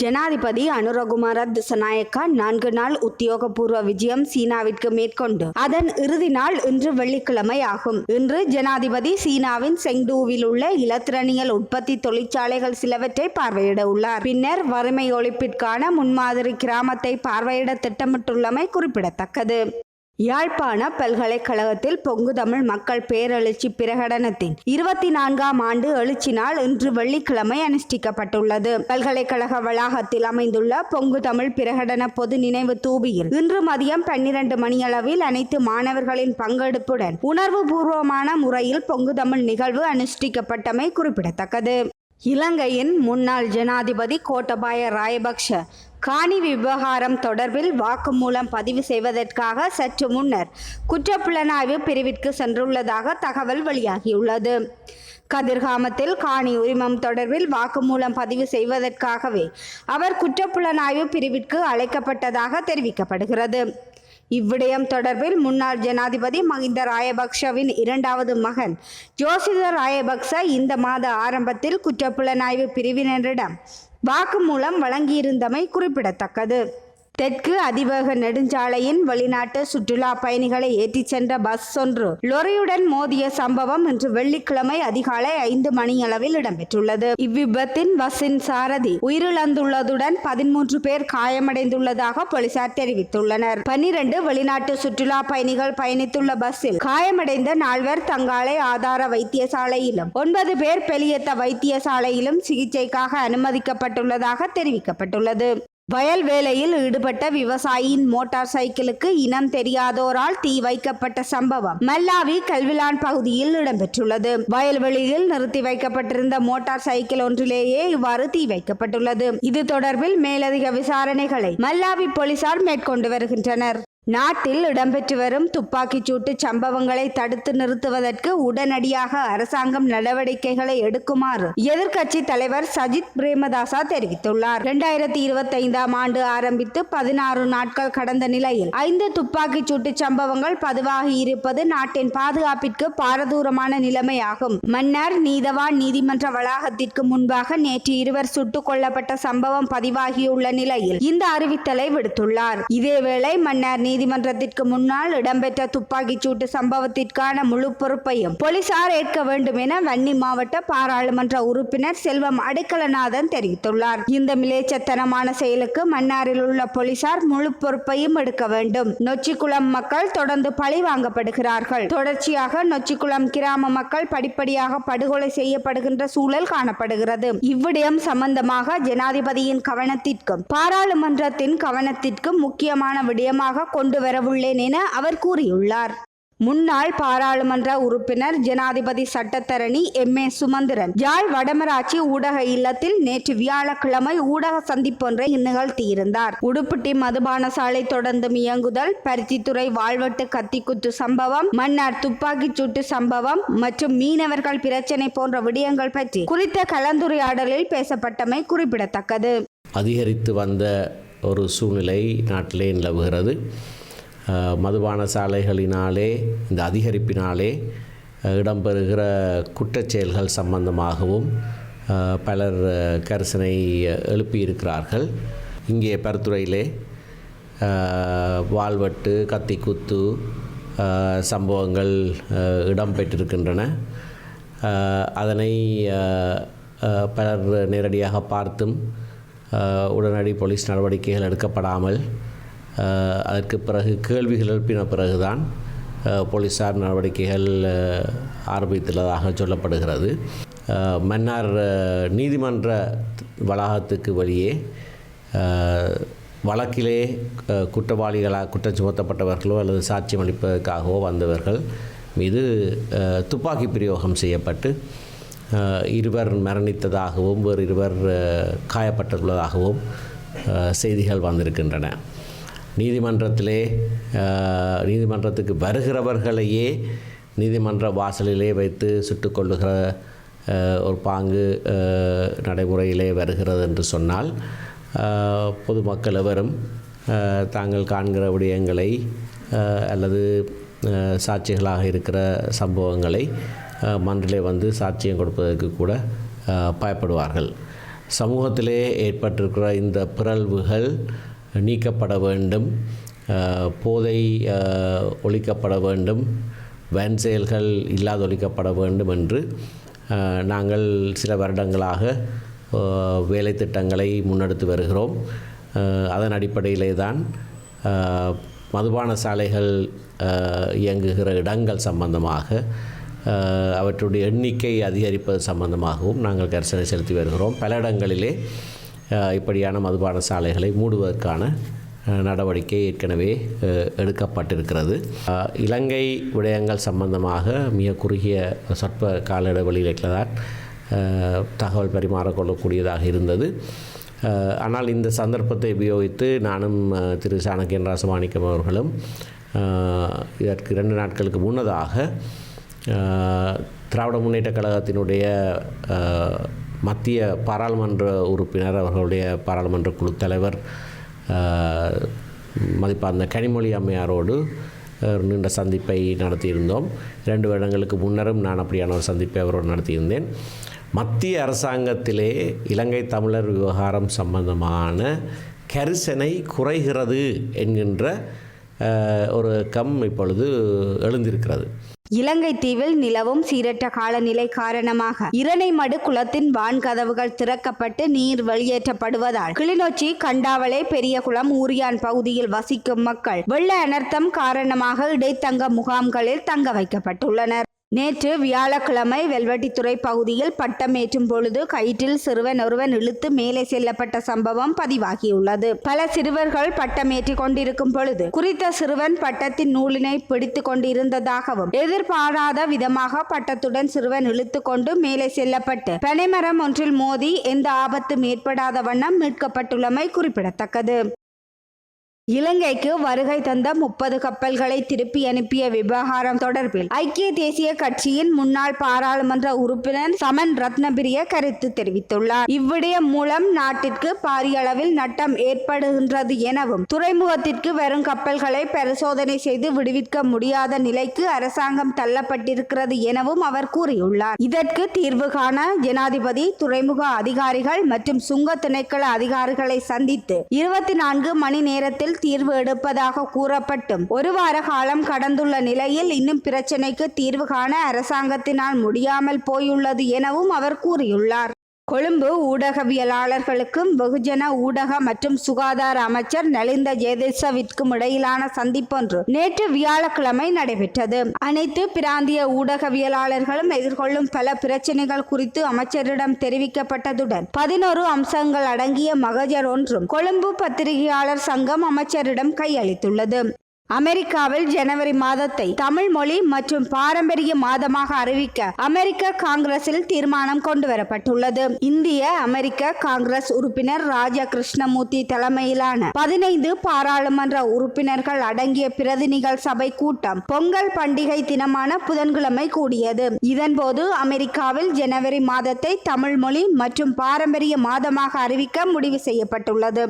ஜனாதிபதி அனுரகுமார திசநாயக்கா நான்கு நாள் உத்தியோகபூர்வ விஜயம் சீனாவிற்கு மேற்கொண்டு. அதன் இறுதி நாள் இன்று வெள்ளிக்கிழமை ஆகும். இன்று ஜனாதிபதி சீனாவின் செங்டூவில் உள்ள இலத்திரனியல் உற்பத்தி தொழிற்சாலைகள் சிலவற்றை பார்வையிட உள்ளார். பின்னர் வறுமை ஒழிப்பிற்கான முன்மாதிரி கிராமத்தை பார்வையிட திட்டமிட்டுள்ளமை குறிப்பிடத்தக்கது. யாழ்ப்பாண பல்கலைக்கழகத்தில் பொங்கு தமிழ் மக்கள் பேரெழுச்சி பிரகடனத்தின் இருபத்தி நான்காம் ஆண்டு எழுச்சி நாள் இன்று வெள்ளிக்கிழமை அனுஷ்டிக்கப்பட்டுள்ளது. பல்கலைக்கழக வளாகத்தில் அமைந்துள்ள பொங்கு தமிழ் பிரகடன பொது நினைவு தூபியில் இன்று மதியம் பன்னிரண்டு மணியளவில் அனைத்து மாணவர்களின் பங்கெடுப்புடன் உணர்வு பூர்வமான முறையில் பொங்கு தமிழ் நிகழ்வு அனுஷ்டிக்கப்பட்டமை குறிப்பிடத்தக்கது. இலங்கையின் முன்னாள் ஜனாதிபதி கோட்டபாய ராயபக்ஷ காணி விவகாரம் தொடர்பில் வாக்குமூலம் பதிவு செய்வதற்காக சற்று முன்னர் குற்றப்புலனாய்வு பிரிவிற்கு சென்றுள்ளதாக தகவல் வெளியாகியுள்ளது. கதிர்காமத்தில் காணி உரிமம் தொடர்பில் வாக்குமூலம் பதிவு செய்வதற்காகவே அவர் குற்றப்புலனாய்வு பிரிவிற்கு அழைக்கப்பட்டதாக தெரிவிக்கப்படுகிறது. இவ்விடயம் தொடர்பில் முன்னாள் ஜனாதிபதி மஹிந்த ராயபக்ஷவின் இரண்டாவது மகன் ஜோசித ராயபக்ச இந்த மாத ஆரம்பத்தில் குற்றப்புலனாய்வு பிரிவினரிடம் வாக்குமூலம் வழங்கியிருந்தமை குறிப்பிடத்தக்கது. தெற்கு அதிவேக நெடுஞ்சாலையின் வெளிநாட்டு சுற்றுலா பயணிகளை ஏற்றிச் சென்ற பஸ் ஒன்று லொரியுடன் மோதிய சம்பவம் இன்று வெள்ளிக்கிழமை அதிகாலை ஐந்து மணியளவில் இடம்பெற்றுள்ளது. இவ்விபத்தின் பஸ்ஸின் சாரதி உயிரிழந்துள்ளதுடன் பதிமூன்று பேர் காயமடைந்துள்ளதாக போலீசார் தெரிவித்துள்ளனர். பனிரெண்டு வெளிநாட்டு சுற்றுலா பயணிகள் பயணித்துள்ள பஸ்ஸில் காயமடைந்த நால்வர் தங்காலை ஆதார வைத்தியசாலையிலும் ஒன்பது பேர் பெலியத்த வைத்தியசாலையிலும் சிகிச்சைக்காக அனுமதிக்கப்பட்டுள்ளதாக தெரிவிக்கப்பட்டுள்ளது. வயல் வேலையில் ஈடுபட்ட விவசாயியின் மோட்டார் சைக்கிளுக்கு இனம் தெரியாதோரால் தீ வைக்கப்பட்ட சம்பவம் மல்லாவி கல்விலான் பகுதியில் இடம்பெற்றுள்ளது. வயல்வெளியில் நிறுத்தி வைக்கப்பட்டிருந்த மோட்டார் சைக்கிள் ஒன்றிலேயே இவ்வாறு தீ வைக்கப்பட்டுள்ளது. இது தொடர்பில் மேலதிக விசாரணைகளை மல்லாவி போலீசார் மேற்கொண்டு வருகின்றனர். நாட்டில் இடம்பெற்று வரும் துப்பாக்கிச் சூட்டு சம்பவங்களை தடுத்து நிறுத்துவதற்கு உடனடியாக அரசாங்கம் நடவடிக்கைகளை எடுக்குமாறு எதிர்க்கட்சி தலைவர் சஜித் பிரேமதாசா தெரிவித்துள்ளார். இரண்டாயிரத்தி இருபத்தி ஐந்தாம் ஆண்டு ஆரம்பித்து பதினாறு நாட்கள் கடந்த நிலையில் ஐந்து துப்பாக்கிச் சூட்டு சம்பவங்கள் பதிவாகி இருப்பது நாட்டின் பாதுகாப்பிற்கு பாரதூரமான நிலைமையாகும். மன்னர் நீதவான் நீதிமன்ற வளாகத்திற்கு முன்பாக நேற்று இருவர் சுட்டுக் கொல்லப்பட்ட சம்பவம் பதிவாகியுள்ள நிலையில் இந்த அறிவித்தலை விடுத்துள்ளார். இதேவேளை மன்னர் நீதிமன்றத்திற்கு முன்னால் இடம்பெற்ற துப்பாக்கிச்சூட்டு சம்பவத்திற்கான முழு பொறுப்பையும் போலீசார் ஏற்க வேண்டும் என வன்னி மாவட்ட பாராளுமன்ற உறுப்பினர் செல்வம் அடுக்கலநாதன் தெரிவித்துள்ளார். இந்த மிலேச்சத்தனமான செயலுக்கு மன்னாரில் உள்ள போலீசார் முழு பொறுப்பையும் எடுக்க வேண்டும். நொச்சிக்குளம் மக்கள் தொடர்ந்து பழி வாங்கப்படுகிறார்கள். தொடர்ச்சியாக நொச்சிக்குளம் கிராம மக்கள் படிப்படியாக படுகொலை செய்யப்படுகின்ற சூழல் காணப்படுகிறது. இவ்விடயம் சம்பந்தமாக ஜனாதிபதியின் கவனத்திற்கும் பாராளுமன்றத்தின் கவனத்திற்கும் முக்கியமான விடயமாக கொண்டு வரவுள்ளேன் என அவர் கூறியுள்ளார். முன்னாள் பாராளுமன்ற உறுப்பினர் ஜனாதிபதி சட்டத்தரணி எம். ஏ. சுமந்திரன். யாழ் வடமராட்சி ஊடக இல்லத்தில் நேற்று வியாழக்கிழமை ஊடக சந்திப்பொன்றை நிகழ்த்தியிருந்தார். உடுப்பிட்டி மதுபான சாலை தொடர்ந்து இயங்குதல் பருத்தித்துறை வாழ்வெட்டு கத்திக்குத்து சம்பவம் மன்னார் துப்பாக்கிச் சூட்டு சம்பவம் மற்றும் மீனவர்கள் பிரச்சினை போன்ற விடயங்கள் பற்றி குறித்த கலந்துரையாடலில் பேசப்பட்டமை குறிப்பிடத்தக்கது. அதிகரித்து வந்த ஒரு சூழ்நிலை நாட்டிலே நிலவுகிறது. மதுபான சாலைகளினாலே இந்த அதிகரிப்பினாலே இடம்பெறுகிற குற்றச்செயல்கள் சம்பந்தமாகவும் பலர் கரிசனை எழுப்பியிருக்கிறார்கள். இங்கே பருத்துறையிலே அஹ், வாள்வெட்டு கத்திக்குத்து சம்பவங்கள் இடம்பெற்றிருக்கின்றன. அதனை பலர் நேரடியாக பார்த்தும் உடனடி போலீஸ் நடவடிக்கைகள் எடுக்கப்படாமல் அதற்கு பிறகு கேள்விகள் எழுப்பின பிறகுதான் போலீஸார் நடவடிக்கைகள் ஆரம்பித்துள்ளதாக சொல்லப்படுகிறது. மன்னார் நீதிமன்ற வளாகத்துக்கு வெளியே வழக்கிலே குற்றவாளிகளாக குற்றம் சுமத்தப்பட்டவர்களோ அல்லது சாட்சியம் அளிப்பதற்காகவோ வந்தவர்கள் மீது துப்பாக்கி பிரயோகம் செய்யப்பட்டு இருவர் மரணித்ததாகவும் ஒரு இருவர் காயப்பட்டுள்ளதாகவும் செய்திகள் வந்திருக்கின்றன. நீதிமன்றத்திலே நீதிமன்றத்துக்கு வருகிறவர்களையே நீதிமன்ற வாசலிலே வைத்து சுட்டுக்கொள்ளுகிற ஒரு பாங்கு நடைமுறையிலே வருகிறது என்று சொன்னால் பொதுமக்கள் எவரும் தாங்கள் காண்கிற விடயங்களை அல்லது சாட்சிகளாக இருக்கிற சம்பவங்களை மன்றிலே வந்து சாட்சியம் கொடுப்பதற்கு கூட பயப்படுவார்கள். சமூகத்திலே ஏற்பட்டிருக்கிற இந்த பிறழ்வுகள் நீக்கப்பட வேண்டும் போதை ஒழிக்கப்பட வேண்டும் வேன் செயல்கள் இல்லாத ஒழிக்கப்பட வேண்டும் என்று நாங்கள் சில வருடங்களாக வேலை திட்டங்களை முன்னெடுத்து வருகிறோம். அதன் அடிப்படையிலே தான் மதுபான சாலைகள் இயங்குகிற இடங்கள் சம்பந்தமாக அவற்றுடைய எண்ணிக்கை அதிகரிப்பது சம்பந்தமாகவும் நாங்கள் கரிசனை செலுத்தி வருகிறோம். பல இடங்களிலே இப்படியான மதுபான சாலைகளை மூடுவதற்கான நடவடிக்கை ஏற்கனவே எடுக்கப்பட்டிருக்கிறது. இலங்கை விடயங்கள் சம்பந்தமாக மிக குறுகிய சொற்ப கால இடைவெளியில் தான் தகவல் பரிமாறிக்கொள்ளக்கூடியதாக இருந்தது. ஆனால் இந்த சந்தர்ப்பத்தை உபயோகித்து நானும் திரு சாணக்கியன் ராசமாணிக்கம் அவர்களும் இதற்கு இரண்டு நாட்களுக்கு முன்னதாக திராவிட முன்னேற்ற கழகத்தினுடைய மத்திய பாராளுமன்ற உறுப்பினர் அவர்களுடைய பாராளுமன்ற குழு தலைவர் மதிப்பார்ந்த கனிமொழி அம்மையாரோடு நீண்ட சந்திப்பை நடத்தியிருந்தோம். இரண்டு வருடங்களுக்கு முன்னரும் நான் அப்படியான ஒரு சந்திப்பை அவரோடு நடத்தியிருந்தேன். மத்திய அரசாங்கத்திலே இலங்கை தமிழர் விவகாரம் சம்பந்தமான கரிசனை குறைகிறது என்கின்ற ஒரு கம் இப்பொழுது எழுந்திருக்கிறது. இலங்கை தீவில் நிலவும் சீரற்ற காலநிலை காரணமாக இரணைமடு குளத்தின் வான்கதவுகள் திறக்கப்பட்டு நீர் வெளியேற்றப்படுவதால் கிளிநொச்சி கண்டாவளை பெரியகுளம் ஊரியான் பகுதியில் வசிக்கும் மக்கள் வெள்ள அனர்த்தம் காரணமாக இடைத்தங்க முகாம்களில் தங்க வைக்கப்பட்டுள்ளனர். நேற்று வியாழக்கிழமை வெல்வெட்டித்துறை பகுதியில் பட்டமேற்றும் பொழுது கயிற்றில் சிறுவன் ஒருவன் இழுத்து மேலே செல்லப்பட்ட சம்பவம் பதிவாகியுள்ளது. பல சிறுவர்கள் பட்டமேற்றி கொண்டிருக்கும் பொழுது குறித்த சிறுவன் பட்டத்தின் நூலினை பிடித்து கொண்டிருந்ததாகவும் எதிர்பாராத விதமாக பட்டத்துடன் சிறுவன் இழுத்து கொண்டு மேலே செல்லப்பட்டு பனைமரம் ஒன்றில் மோதி எந்த ஆபத்தும் ஏற்படாத வண்ணம் மீட்கப்பட்டுள்ளமை குறிப்பிடத்தக்கது. இலங்கைக்கு வருகை தந்த முப்பது கப்பல்களை திருப்பி அனுப்பிய விவகாரம் தொடர்பில் ஐக்கிய தேசிய கட்சியின் முன்னாள் பாராளுமன்ற உறுப்பினர் சமன் ரத்னபிரிய கருத்து தெரிவித்துள்ளார். இவ்விடயம் மூலம் நாட்டிற்கு பாரிய அளவில் நட்டம் ஏற்படுகின்றது எனவும் துறைமுகத்திற்கு வரும் கப்பல்களை பரிசோதனை செய்து விடுவிக்க முடியாத நிலைக்கு அரசாங்கம் தள்ளப்பட்டிருக்கிறது எனவும் அவர் கூறியுள்ளார். இதற்கு தீர்வு காண ஜனாதிபதி துறைமுக அதிகாரிகள் மற்றும் சுங்க திணைக்கள அதிகாரிகளை சந்தித்து இருபத்தி நான்கு மணி நேரத்தில் தீர்வு எடுப்பதாக கூறப்பட்டும். ஒரு வார காலம் கடந்துள்ள நிலையில் இன்னும் பிரச்சினைக்கு தீர்வு காண அரசாங்கத்தினால் முடியாமல் போயுள்ளது எனவும் அவர் கூறியுள்ளார். கொழும்பு ஊடகவியலாளர்களுக்கும் வெகுஜன ஊடக மற்றும் சுகாதார அமைச்சர் நலிந்த ஜெயதேசவிற்கும் இடையிலான சந்திப்பொன்று நேற்று வியாழக்கிழமை நடைபெற்றது. அனைத்து பிராந்திய ஊடகவியலாளர்களும் எதிர்கொள்ளும் பல பிரச்சனைகள் குறித்து அமைச்சரிடம் தெரிவிக்கப்பட்டதுடன் பதினோரு அம்சங்கள் அடங்கிய மகஜர் ஒன்றும் கொழும்பு பத்திரிகையாளர் சங்கம் அமைச்சரிடம் கையளித்துள்ளது. அமெரிக்காவில் ஜனவரி மாதத்தை தமிழ் மொழி மற்றும் பாரம்பரிய மாதமாக அறிவிக்க அமெரிக்க காங்கிரஸில் தீர்மானம் கொண்டுவரப்பட்டுள்ளது. இந்திய அமெரிக்க காங்கிரஸ் உறுப்பினர் ராஜா கிருஷ்ணமூர்த்தி தலைமையிலான பதினைந்து பாராளுமன்ற உறுப்பினர்கள் அடங்கிய பிரதிநிகள் சபை கூட்டம் பொங்கல் பண்டிகை தினமான புதன்கிழமை கூடியது. இதன்போது அமெரிக்காவில் ஜனவரி மாதத்தை தமிழ் மொழி மற்றும் பாரம்பரிய மாதமாக அறிவிக்க முடிவு செய்யப்பட்டுள்ளது.